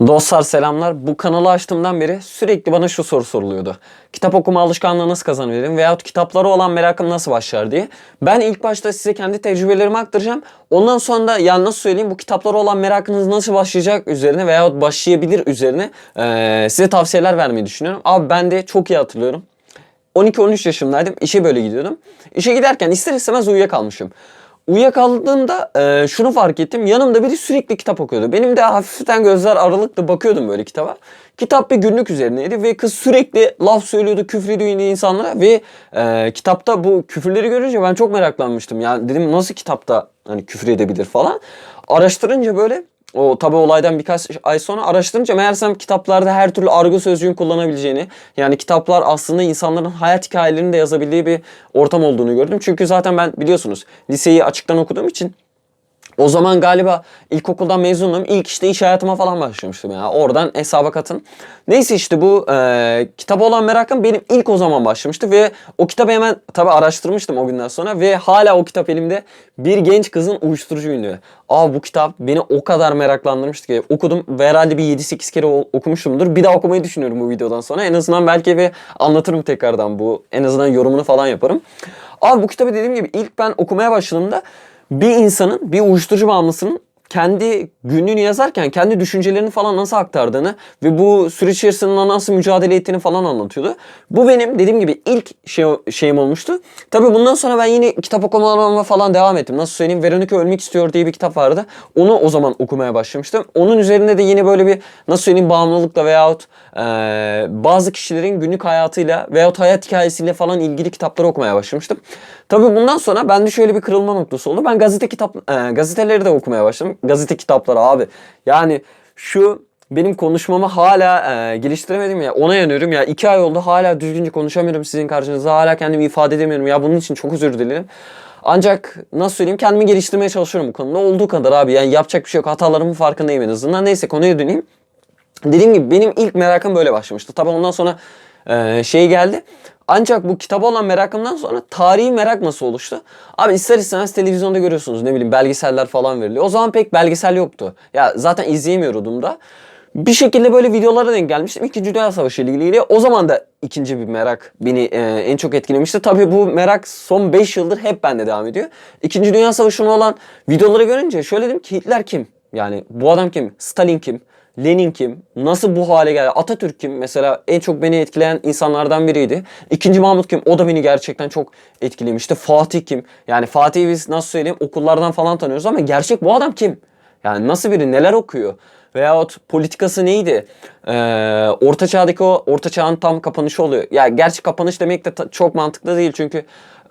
Dostlar selamlar. Bu kanalı açtığımdan beri sürekli bana şu soru soruluyordu. Kitap okuma alışkanlığı nasıl kazanabilirim veyahut kitaplara olan merakım nasıl başlar diye. Ben ilk başta size kendi tecrübelerimi aktaracağım. Ondan sonra da ya nasıl söyleyeyim bu kitaplara olan merakınız nasıl başlayacak üzerine veyahut başlayabilir üzerine eee, size tavsiyeler vermeyi düşünüyorum. Abi ben de çok iyi hatırlıyorum. 12-13 yaşımdaydım. İşe böyle gidiyordum. İşe giderken ister istemez uyuyakalmışım. Uyuyakaldığımda e, şunu fark ettim. Yanımda biri sürekli kitap okuyordu. Benim de hafiften gözler aralıklı bakıyordum böyle kitaba. Kitap bir günlük üzerineydi ve kız sürekli laf söylüyordu, küfür ediyordu insanlara ve e, kitapta bu küfürleri görünce ben çok meraklanmıştım. Yani dedim nasıl kitapta hani küfür edebilir falan. Araştırınca böyle o tabi olaydan birkaç ay sonra araştırınca meğersem kitaplarda her türlü argo sözcüğün kullanabileceğini yani kitaplar aslında insanların hayat hikayelerini de yazabildiği bir ortam olduğunu gördüm. Çünkü zaten ben biliyorsunuz liseyi açıktan okuduğum için o zaman galiba ilkokuldan mezunum. İlk işte iş hayatıma falan başlamıştım ya. Oradan hesaba katın. Neyse işte bu e, kitaba olan merakım benim ilk o zaman başlamıştı ve o kitabı hemen tabi araştırmıştım o günden sonra ve hala o kitap elimde bir genç kızın uyuşturucu ünlü. Aa bu kitap beni o kadar meraklandırmıştı ki okudum ve herhalde bir 7-8 kere okumuşumdur. Bir daha okumayı düşünüyorum bu videodan sonra. En azından belki bir anlatırım tekrardan bu. En azından yorumunu falan yaparım. Abi bu kitabı dediğim gibi ilk ben okumaya başladığımda bir insanın, bir uyuşturucu bağımlısının kendi günlüğünü yazarken kendi düşüncelerini falan nasıl aktardığını ve bu süreç içerisinde nasıl mücadele ettiğini falan anlatıyordu. Bu benim dediğim gibi ilk şey, şeyim olmuştu. Tabii bundan sonra ben yine kitap okumalarıma falan devam ettim. Nasıl söyleyeyim? Veronica Ölmek İstiyor diye bir kitap vardı. Onu o zaman okumaya başlamıştım. Onun üzerinde de yine böyle bir nasıl söyleyeyim bağımlılıkla veyahut eee, bazı kişilerin günlük hayatıyla veyahut hayat hikayesiyle falan ilgili kitapları okumaya başlamıştım. Tabii bundan sonra bende şöyle bir kırılma noktası oldu. Ben gazete kitap eee, gazeteleri de okumaya başladım. Gazete kitapları abi. Yani şu benim konuşmamı hala eee, geliştiremedim ya. Ona yanıyorum ya. iki ay oldu hala düzgünce konuşamıyorum sizin karşınızda. Hala kendimi ifade edemiyorum. Ya bunun için çok özür dilerim. Ancak nasıl söyleyeyim kendimi geliştirmeye çalışıyorum bu konuda. Olduğu kadar abi yani yapacak bir şey yok. Hatalarımın farkındayım en azından. Neyse konuya döneyim. Dediğim gibi benim ilk merakım böyle başlamıştı. Tabii ondan sonra e, şey geldi. Ancak bu kitaba olan merakımdan sonra tarihi merak nasıl oluştu? Abi ister istemez televizyonda görüyorsunuz ne bileyim belgeseller falan veriliyor. O zaman pek belgesel yoktu. Ya zaten izleyemiyordum da. Bir şekilde böyle videolara denk gelmiştim. İkinci Dünya Savaşı ile ilgili. O zaman da ikinci bir merak beni e, en çok etkilemişti. Tabii bu merak son 5 yıldır hep bende devam ediyor. İkinci Dünya Savaşı'nda olan videoları görünce şöyle dedim ki Hitler kim? Yani bu adam kim? Stalin kim? Lenin kim? Nasıl bu hale geldi? Atatürk kim? Mesela en çok beni etkileyen insanlardan biriydi. İkinci Mahmut kim? O da beni gerçekten çok etkilemişti. Fatih kim? Yani Fatih'i biz nasıl söyleyeyim okullardan falan tanıyoruz ama gerçek bu adam kim? Yani nasıl biri? Neler okuyor? Veyahut politikası neydi? Ee, orta çağdaki o orta çağın tam kapanışı oluyor. Ya gerçi kapanış demek de çok mantıklı değil çünkü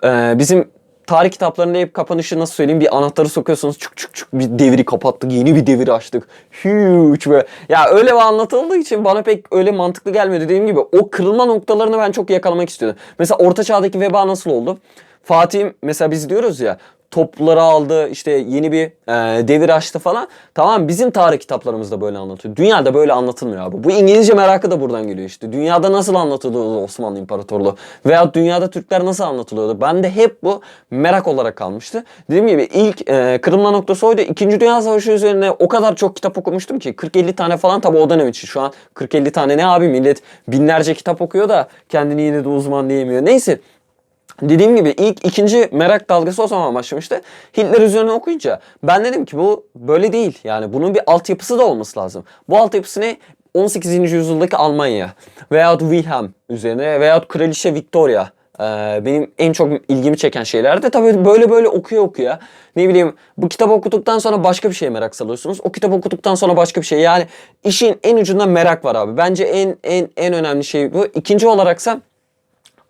e, bizim tarih kitaplarında hep kapanışı nasıl söyleyeyim bir anahtarı sokuyorsunuz çık çık çık bir devri kapattık yeni bir devir açtık. Huge be. Ya öyle anlatıldığı için bana pek öyle mantıklı gelmedi dediğim gibi o kırılma noktalarını ben çok yakalamak istiyordum. Mesela orta çağdaki veba nasıl oldu? Fatih mesela biz diyoruz ya topları aldı işte yeni bir e, devir açtı falan. Tamam bizim tarih kitaplarımızda böyle anlatıyor. Dünyada böyle anlatılmıyor abi. Bu İngilizce merakı da buradan geliyor işte. Dünyada nasıl anlatılıyordu Osmanlı İmparatorluğu? Veya dünyada Türkler nasıl anlatılıyordu? Ben de hep bu merak olarak kalmıştı. Dediğim gibi ilk e, kırılma noktası oydu. İkinci Dünya Savaşı üzerine o kadar çok kitap okumuştum ki 40-50 tane falan tabi o dönem için. Şu an 40-50 tane ne abi millet binlerce kitap okuyor da kendini yine de uzman diyemiyor. Neyse Dediğim gibi ilk ikinci merak dalgası o zaman başlamıştı. Hitler üzerine okuyunca ben dedim ki bu böyle değil. Yani bunun bir altyapısı da olması lazım. Bu altyapısı ne? 18. yüzyıldaki Almanya veyahut Wilhelm üzerine veyahut Kraliçe Victoria. Ee, benim en çok ilgimi çeken şeylerdi. Tabii böyle böyle okuya okuya ne bileyim bu kitabı okuduktan sonra başka bir şeye merak salıyorsunuz. O kitabı okuduktan sonra başka bir şey. Yani işin en ucunda merak var abi. Bence en en en önemli şey bu. İkinci olaraksa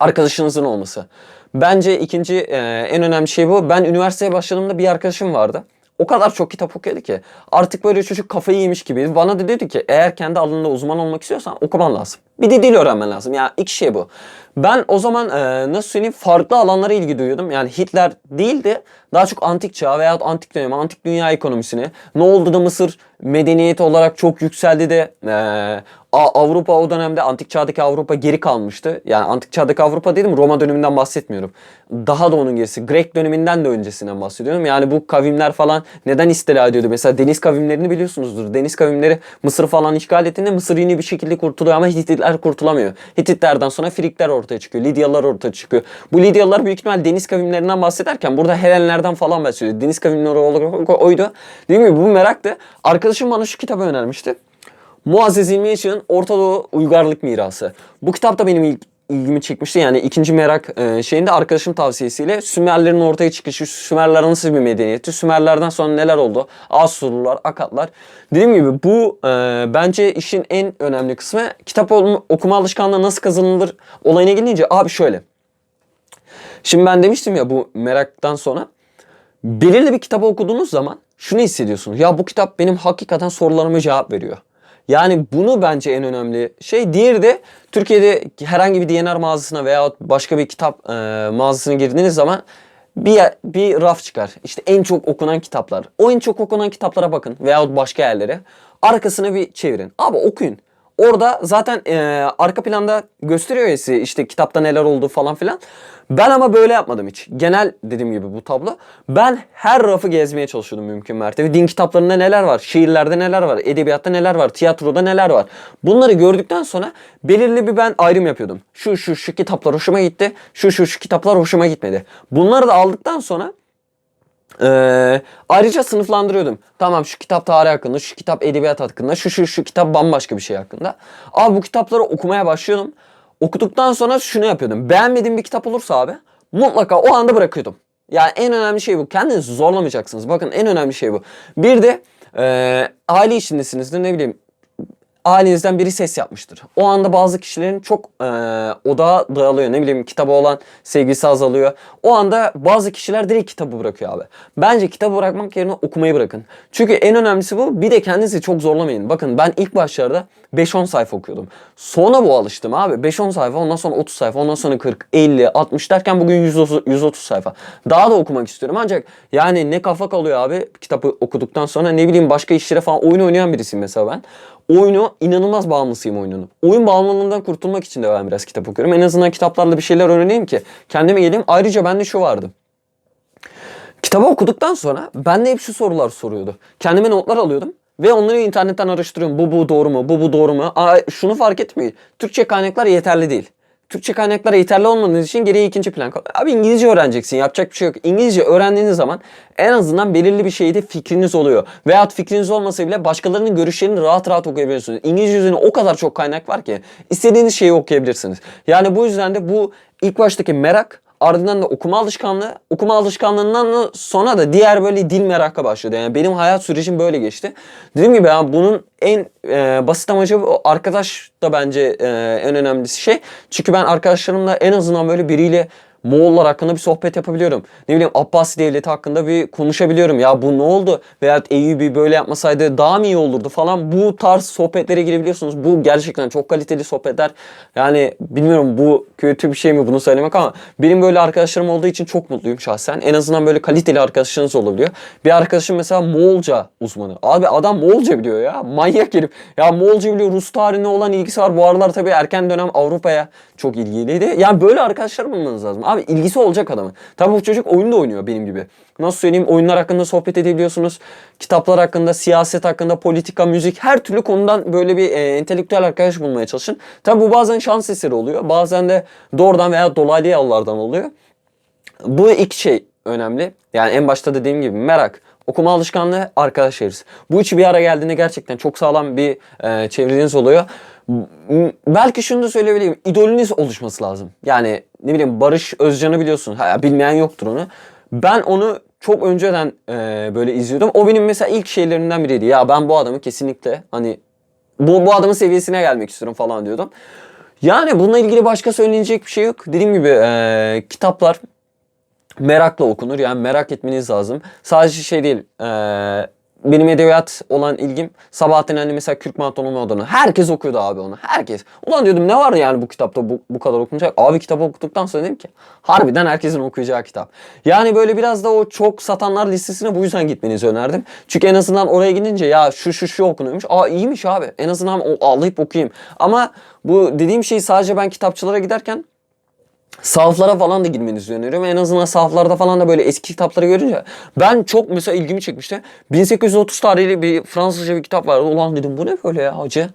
arkadaşınızın olması. Bence ikinci e, en önemli şey bu. Ben üniversiteye başladığımda bir arkadaşım vardı. O kadar çok kitap okuyordu ki. Artık böyle çocuk kafayı yemiş gibi. Bana da dedi ki eğer kendi alanında uzman olmak istiyorsan okuman lazım. Bir de dil öğrenmen lazım. Ya iki şey bu. Ben o zaman e, nasıl söyleyeyim farklı alanlara ilgi duyuyordum. Yani Hitler değildi daha çok antik çağ veya antik dönemi, antik dünya ekonomisini. Ne oldu da Mısır medeniyet olarak çok yükseldi de e, Avrupa o dönemde antik çağdaki Avrupa geri kalmıştı. Yani antik çağdaki Avrupa dedim Roma döneminden bahsetmiyorum. Daha da onun gerisi. Grek döneminden de öncesinden bahsediyorum. Yani bu kavimler falan neden istila ediyordu? Mesela deniz kavimlerini biliyorsunuzdur. Deniz kavimleri Mısır falan işgal ettiğinde Mısır yine bir şekilde kurtuluyor ama Hititler kurtulamıyor. Hititlerden sonra Frikler ortaya çıkıyor. Lidyalılar ortaya çıkıyor. Bu Lidyalılar büyük ihtimal deniz kavimlerinden bahsederken burada Helenlerden falan bahsediyor. Deniz kavimleri oydu. Değil mi? Bu meraktı. Arkadaşım bana şu kitabı önermişti. Muazzez İlmi Yaşar'ın Orta Doğu Uygarlık Mirası. Bu kitap da benim ilk ilgimi çekmişti. Yani ikinci merak e, şeyinde arkadaşım tavsiyesiyle Sümerlerin ortaya çıkışı, Sümerler nasıl bir medeniyetti, Sümerlerden sonra neler oldu, Asurlular, Akatlar. Dediğim gibi bu e, bence işin en önemli kısmı. Kitap okuma alışkanlığı nasıl kazanılır olayına gelince abi şöyle. Şimdi ben demiştim ya bu meraktan sonra belirli bir kitabı okuduğunuz zaman şunu hissediyorsunuz. Ya bu kitap benim hakikaten sorularıma cevap veriyor. Yani bunu bence en önemli şey. Diğeri de Türkiye'de herhangi bir DNR mağazasına veya başka bir kitap e, mağazasına girdiğiniz zaman bir, bir raf çıkar. İşte en çok okunan kitaplar. O en çok okunan kitaplara bakın veyahut başka yerlere. Arkasını bir çevirin. Abi okuyun. Orada zaten e, arka planda gösteriyor ya işte kitapta neler olduğu falan filan. Ben ama böyle yapmadım hiç. Genel dediğim gibi bu tablo. Ben her rafı gezmeye çalışıyordum mümkün mertebe. Din kitaplarında neler var? Şiirlerde neler var? Edebiyatta neler var? Tiyatroda neler var? Bunları gördükten sonra belirli bir ben ayrım yapıyordum. Şu şu şu kitaplar hoşuma gitti. Şu şu şu kitaplar hoşuma gitmedi. Bunları da aldıktan sonra ee, ayrıca sınıflandırıyordum. Tamam şu kitap tarih hakkında, şu kitap edebiyat hakkında, şu şu şu kitap bambaşka bir şey hakkında. Abi bu kitapları okumaya başlıyordum. Okuduktan sonra şunu yapıyordum. Beğenmediğim bir kitap olursa abi mutlaka o anda bırakıyordum. Yani en önemli şey bu. Kendinizi zorlamayacaksınız. Bakın en önemli şey bu. Bir de e, aile içindesinizdir ne bileyim ailenizden biri ses yapmıştır. O anda bazı kişilerin çok e, odağa dağılıyor. Ne bileyim kitaba olan sevgisi azalıyor. O anda bazı kişiler direkt kitabı bırakıyor abi. Bence kitabı bırakmak yerine okumayı bırakın. Çünkü en önemlisi bu. Bir de kendinizi çok zorlamayın. Bakın ben ilk başlarda 5-10 sayfa okuyordum. Sonra bu alıştım abi. 5-10 sayfa ondan sonra 30 sayfa ondan sonra 40, 50, 60 derken bugün 130, 130 sayfa. Daha da okumak istiyorum ancak yani ne kafa kalıyor abi kitabı okuduktan sonra ne bileyim başka işlere falan oyun oynayan birisiyim mesela ben oyunu inanılmaz bağımlısıyım oyunun. Oyun bağımlılığından kurtulmak için de ben biraz kitap okuyorum. En azından kitaplarla bir şeyler öğreneyim ki kendime geleyim. Ayrıca bende şu vardı. Kitabı okuduktan sonra bende hep şu sorular soruyordu. Kendime notlar alıyordum ve onları internetten araştırıyorum. Bu bu doğru mu? Bu bu doğru mu? Aa, şunu fark etmeyin. Türkçe kaynaklar yeterli değil. Türkçe kaynaklar yeterli olmadığı için geriye ikinci plan kalıyor. Abi İngilizce öğreneceksin. Yapacak bir şey yok. İngilizce öğrendiğiniz zaman en azından belirli bir şeyde fikriniz oluyor. Veyahut fikriniz olmasa bile başkalarının görüşlerini rahat rahat okuyabiliyorsunuz. İngilizce üzerine o kadar çok kaynak var ki istediğiniz şeyi okuyabilirsiniz. Yani bu yüzden de bu ilk baştaki merak Ardından da okuma alışkanlığı. Okuma alışkanlığından da sonra da diğer böyle dil merakı başladı. Yani benim hayat sürecim böyle geçti. Dediğim gibi yani bunun en e, basit amacı bu. arkadaş da bence e, en önemli şey. Çünkü ben arkadaşlarımla en azından böyle biriyle Moğollar hakkında bir sohbet yapabiliyorum. Ne bileyim Abbasi devleti hakkında bir konuşabiliyorum. Ya bu ne oldu? Veya Eyyubi böyle yapmasaydı daha mı iyi olurdu falan. Bu tarz sohbetlere girebiliyorsunuz. Bu gerçekten çok kaliteli sohbetler. Yani bilmiyorum bu kötü bir şey mi bunu söylemek ama benim böyle arkadaşlarım olduğu için çok mutluyum şahsen. En azından böyle kaliteli arkadaşlarınız olabiliyor. Bir arkadaşım mesela Moğolca uzmanı. Abi adam Moğolca biliyor ya. Manyak herif. Ya Moğolca biliyor. Rus tarihine olan ilgisi var. Bu aralar tabii erken dönem Avrupa'ya çok ilgiliydi. Yani böyle arkadaşlar bulmanız lazım. Abi ilgisi olacak adamın. Tabii bu çocuk oyun da oynuyor benim gibi. Nasıl söyleyeyim oyunlar hakkında sohbet edebiliyorsunuz. Kitaplar hakkında, siyaset hakkında, politika, müzik her türlü konudan böyle bir e, entelektüel arkadaş bulmaya çalışın. Tabii bu bazen şans eseri oluyor. Bazen de doğrudan veya dolaylı yollardan oluyor. Bu iki şey önemli. Yani en başta dediğim gibi merak, okuma alışkanlığı, arkadaş çevresi. Bu üçü bir ara geldiğinde gerçekten çok sağlam bir e, çevreniz oluyor. Belki şunu da söyleyebilirim. İdolünüz oluşması lazım. Yani ne bileyim Barış Özcan'ı biliyorsun. Ha, bilmeyen yoktur onu. Ben onu çok önceden e, böyle izliyordum. O benim mesela ilk şeylerimden biriydi. Ya ben bu adamı kesinlikle hani bu, bu adamın seviyesine gelmek istiyorum falan diyordum. Yani bununla ilgili başka söylenecek bir şey yok. Dediğim gibi e, kitaplar merakla okunur. Yani merak etmeniz lazım. Sadece şey değil. e, benim edebiyat olan ilgim Sabahattin Ali mesela Kürk Mantolu Modunu. Herkes okuyordu abi onu. Herkes. Ulan diyordum ne var yani bu kitapta bu, bu kadar okunacak. Abi kitabı okuduktan sonra dedim ki harbiden herkesin okuyacağı kitap. Yani böyle biraz da o çok satanlar listesine bu yüzden gitmenizi önerdim. Çünkü en azından oraya gidince ya şu şu şu okunuyormuş. Aa iyiymiş abi. En azından o alayıp okuyayım. Ama bu dediğim şey sadece ben kitapçılara giderken sahaflara falan da girmenizi öneriyorum. En azından sahaflarda falan da böyle eski kitapları görünce ben çok mesela ilgimi çekmişti. 1830 tarihli bir Fransızca bir kitap vardı. Ulan dedim bu ne böyle ya hacı?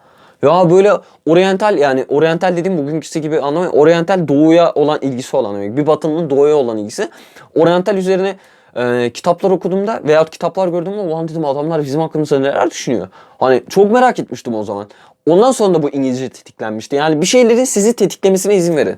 Ya böyle oryantal yani oryantal dediğim bugünküsü gibi anlamayın. Oryantal doğuya olan ilgisi olan demek. Bir batının doğuya olan ilgisi. Oryantal üzerine e, kitaplar okuduğumda veyahut kitaplar gördüğümde ulan dedim adamlar bizim hakkımızda neler düşünüyor. Hani çok merak etmiştim o zaman. Ondan sonra da bu İngilizce tetiklenmişti. Yani bir şeylerin sizi tetiklemesine izin verin.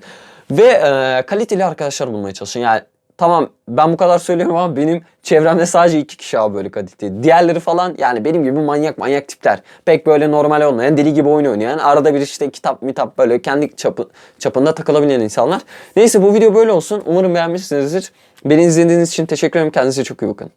Ve e, kaliteli arkadaşlar bulmaya çalışın. Yani tamam ben bu kadar söylüyorum ama benim çevremde sadece iki kişi abi böyle kaliteli. Diğerleri falan yani benim gibi manyak manyak tipler. Pek böyle normal olmayan deli gibi oyun oynayan. Arada bir işte kitap mitap böyle kendi çapı, çapında takılabilen insanlar. Neyse bu video böyle olsun. Umarım beğenmişsinizdir. Beni izlediğiniz için teşekkür ederim. Kendinize çok iyi bakın.